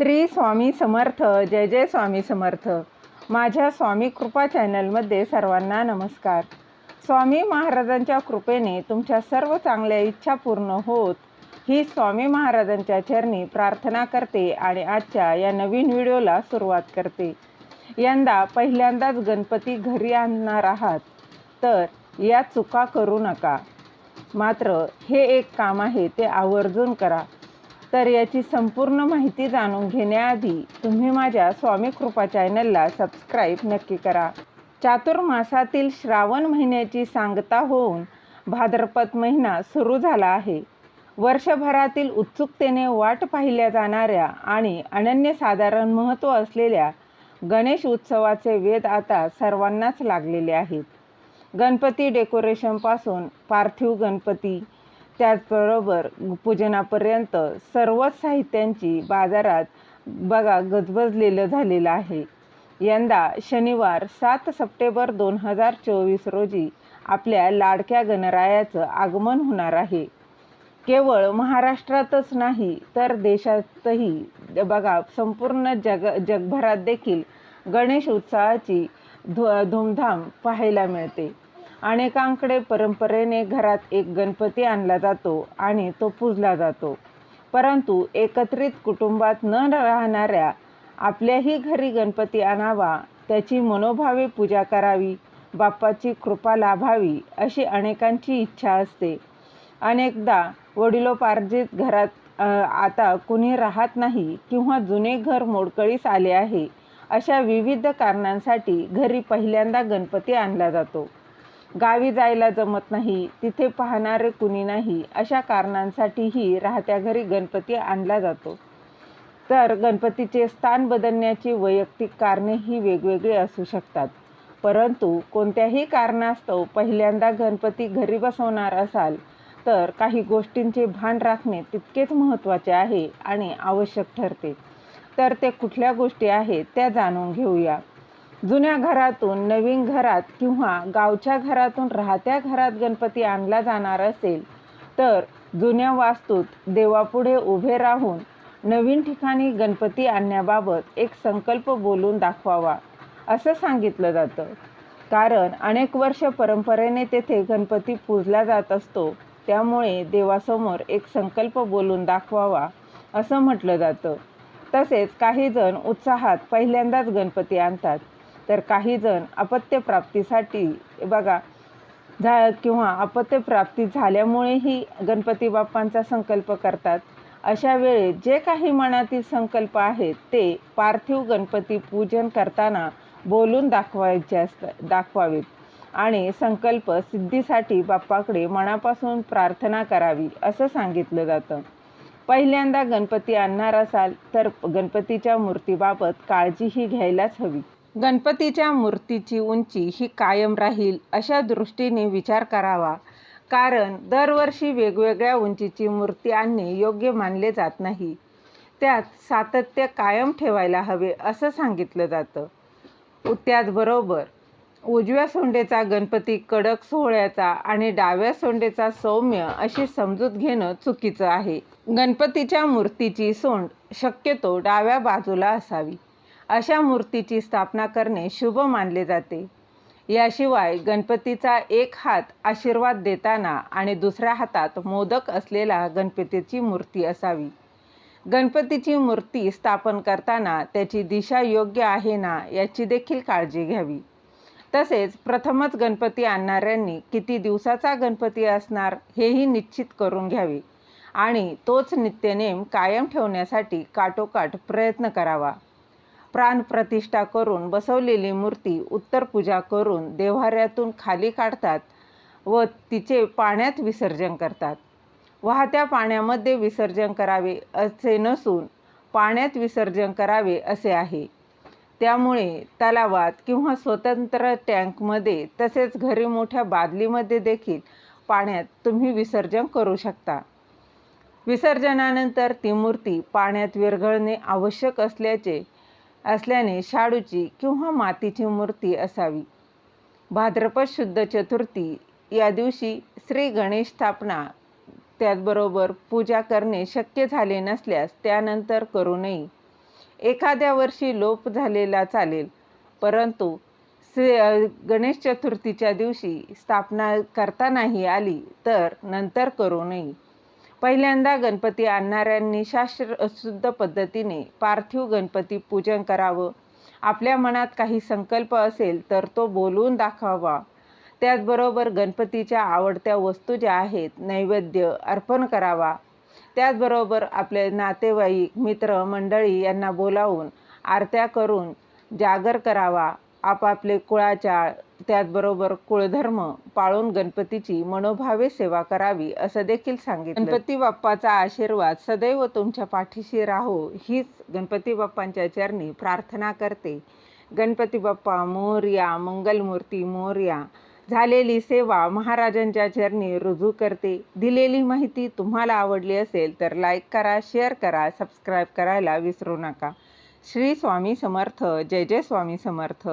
श्री स्वामी समर्थ जय जय स्वामी समर्थ. माझ्या स्वामी कृपा चॅनलमध्ये सर्वांना नमस्कार. स्वामी महाराजांच्या कृपेने तुमच्या सर्व चांगल्या इच्छा पूर्ण होत ही स्वामी महाराजांच्या चरणी प्रार्थना करते आणि आजच्या या नवीन व्हिडिओला सुरुवात करते. यंदा पहिल्यांदाच गणपती घरी आणणार आहात तर या चुका करू नका. मात्र हे एक काम आहे ते आवर्जून करा. तर याची संपूर्ण माहिती जाणून घेण्याआधी तुम्ही माझ्या स्वामी कृपा चॅनलला सबस्क्राईब नक्की करा. चातुर्मासातील श्रावण महिन्याची सांगता होऊन भाद्रपद महिना सुरू झाला आहे. वर्षभरातील उत्सुकतेने वाट पाहिल्या जाणाऱ्या आणि अनन्यसाधारण महत्त्व असलेल्या गणेश उत्सवाचे वेध आता सर्वांनाच लागलेले आहेत. गणपती डेकोरेशनपासून पार्थिव गणपती त्याचबरोबर पूजनापर्यंत सर्वच साहित्यांची बाजारात बघा गजबजलेलं झालेलं आहे. यंदा शनिवार सात सप्टेंबर दोन हजार चोवीस रोजी आपल्या लाडक्या गणरायाचं आगमन होणार आहे. केवळ महाराष्ट्रातच नाही तर देशातही बघा संपूर्ण जग जगभरात देखील गणेश उत्सवाची धु धूमधाम पाहायला मिळते. अनेकांकडे परंपरेने घरात एक गणपती आणला जातो आणि तो पूजला जातो. परंतु एकत्रित कुटुंबात न राहणाऱ्या आपल्याही घरी गणपती आणावा त्याची मनोभावे पूजा करावी बाप्पाची कृपा लाभावी अशी अनेकांची इच्छा असते. अनेकदा वडिलोपार्जित घरात आता कुणी राहत नाही किंवा जुने घर मोडकळीस आले आहे अशा विविध कारणांसाठी घरी पहिल्यांदा गणपती आणला जातो. गावी जायला जमत नाही तिथे पाहणारे कुणी नाही अशा कारणांसाठीही राहत्या घरी गणपती आणला जातो. तर गणपतीचे स्थान बदलण्याची वैयक्तिक कारणे ही वेगवेगळी असू शकतात. परंतु कोणत्याही कारणास्तव पहिल्यांदा गणपती घरी बसवणार असाल तर काही गोष्टींचे भान राखणे तितकेच महत्त्वाचे आहे आणि आवश्यक ठरते. तर ते कुठल्या गोष्टी आहेत त्या जाणून घेऊया. जुन्या घरातून नवीन घरात किंवा गावच्या घरातून राहत्या घरात गणपती आणला जाणार असेल तर जुन्या वास्तूत देवापुढे उभे राहून नवीन ठिकाणी गणपती आणण्याबाबत एक संकल्प बोलून दाखवावा असं सांगितलं जातं. कारण अनेक वर्ष परंपरेने तेथे गणपती पूजला जात असतो त्यामुळे देवासमोर एक संकल्प बोलून दाखवावा असं म्हटलं जातं. तसेच काही जण उत्साहात पहिल्यांदाच गणपती आणतात. तर काही जण अपत्यप्राप्तीसाठी बघा झा किंवा अपत्यप्राप्ती झाल्यामुळेही गणपती बाप्पांचा संकल्प करतात. अशा वेळी जे काही मनातील संकल्प आहेत ते पार्थिव गणपती पूजन करताना बोलून दाखवायचे असतात दाखवावेत. आणि संकल्प सिद्धीसाठी बाप्पाकडे मनापासून प्रार्थना करावी असं सांगितलं जातं. पहिल्यांदा गणपती आणणार असाल तर गणपतीच्या मूर्तीबाबत काळजीही घ्यायलाच हवी. गणपतीच्या मूर्तीची उंची ही कायम राहील अशा दृष्टीने विचार करावा. कारण दरवर्षी वेगवेगळ्या उंचीची मूर्ती आणणे योग्य मानले जात नाही. त्यात सातत्य कायम ठेवायला हवे असं सांगितलं जातं. त्याचबरोबर उजव्या सोंडेचा गणपती कडक सोहळ्याचा आणि डाव्या सोंडेचा सौम्य अशी समजूत घेणं चुकीचं आहे. गणपतीच्या मूर्तीची सोंड शक्यतो डाव्या बाजूला असावी. अशा मूर्तीची स्थापना करणे शुभ मानले जाते. याशिवाय गणपतीचा एक हात आशीर्वाद देताना आणि दुसऱ्या हातात मोदक असलेला गणपतीची मूर्ती असावी. गणपतीची मूर्ती स्थापन करताना त्याची दिशा योग्य आहे ना याची देखील काळजी घ्यावी. तसेच प्रथमच गणपती आणणाऱ्यांनी किती दिवसाचा गणपती असणार हेही निश्चित करून घ्यावे आणि तोच नित्यनेम कायम ठेवण्यासाठी काटोकाट प्रयत्न करावा. प्राणप्रतिष्ठा करून बसवलेली मूर्ती उत्तर पूजा करून देव्हाऱ्यातून खाली काढतात व तिचे पाण्यात विसर्जन करतात. वाहत्या पाण्यामध्ये विसर्जन करावे असे नसून पाण्यात विसर्जन करावे असे आहे. त्यामुळे तलावात किंवा स्वतंत्र टँकमध्ये तसेच घरी मोठ्या बादलीमध्ये देखील पाण्यात तुम्ही विसर्जन करू शकता. विसर्जनानंतर ती मूर्ती पाण्यात विरघळणे आवश्यक असल्याचे असल्याने शाडूची किंवा मातीची मूर्ती असावी. भाद्रपद शुद्ध चतुर्थी या दिवशी श्री गणेश स्थापना त्याचबरोबर पूजा करणे शक्य झाले नसल्यास त्यानंतर करू नये. एखाद्या वर्षी लोप झालेला चालेल परंतु श्री गणेश चतुर्थीच्या दिवशी स्थापना करता नाही आली तर नंतर करू नये. पहिल्यांदा गणपती आणणाऱ्यांनी शास्त्रशुद्ध पद्धतीने पार्थिव गणपती पूजन करावं. आपल्या मनात काही संकल्प असेल तर तो बोलून दाखवावा. त्याचबरोबर गणपतीच्या आवडत्या वस्तू ज्या आहेत नैवेद्य अर्पण करावा. त्याचबरोबर आपले नातेवाईक मित्र मंडळी यांना बोलावून आरत्या करून जागर करावा. आपापले कुळाचार त्याचबरोबर कुळधर्म पाळून गणपतीची मनोभावे सेवा करावी असं देखील सांगितलं. गणपती बाप्पाचा आशीर्वाद सदैव तुमच्या पाठीशी राहो हीच गणपती बाप्पांच्या चरणी प्रार्थना करते. गणपती बाप्पा मोर्या मंगलमूर्ती मोर्या झालेली सेवा महाराजांच्या चरणी रुजू करते. दिलेली माहिती तुम्हाला आवडली असेल तर लाईक करा शेअर करा सबस्क्राईब करायला विसरू नका. श्री स्वामी समर्थ जय जय स्वामी समर्थ.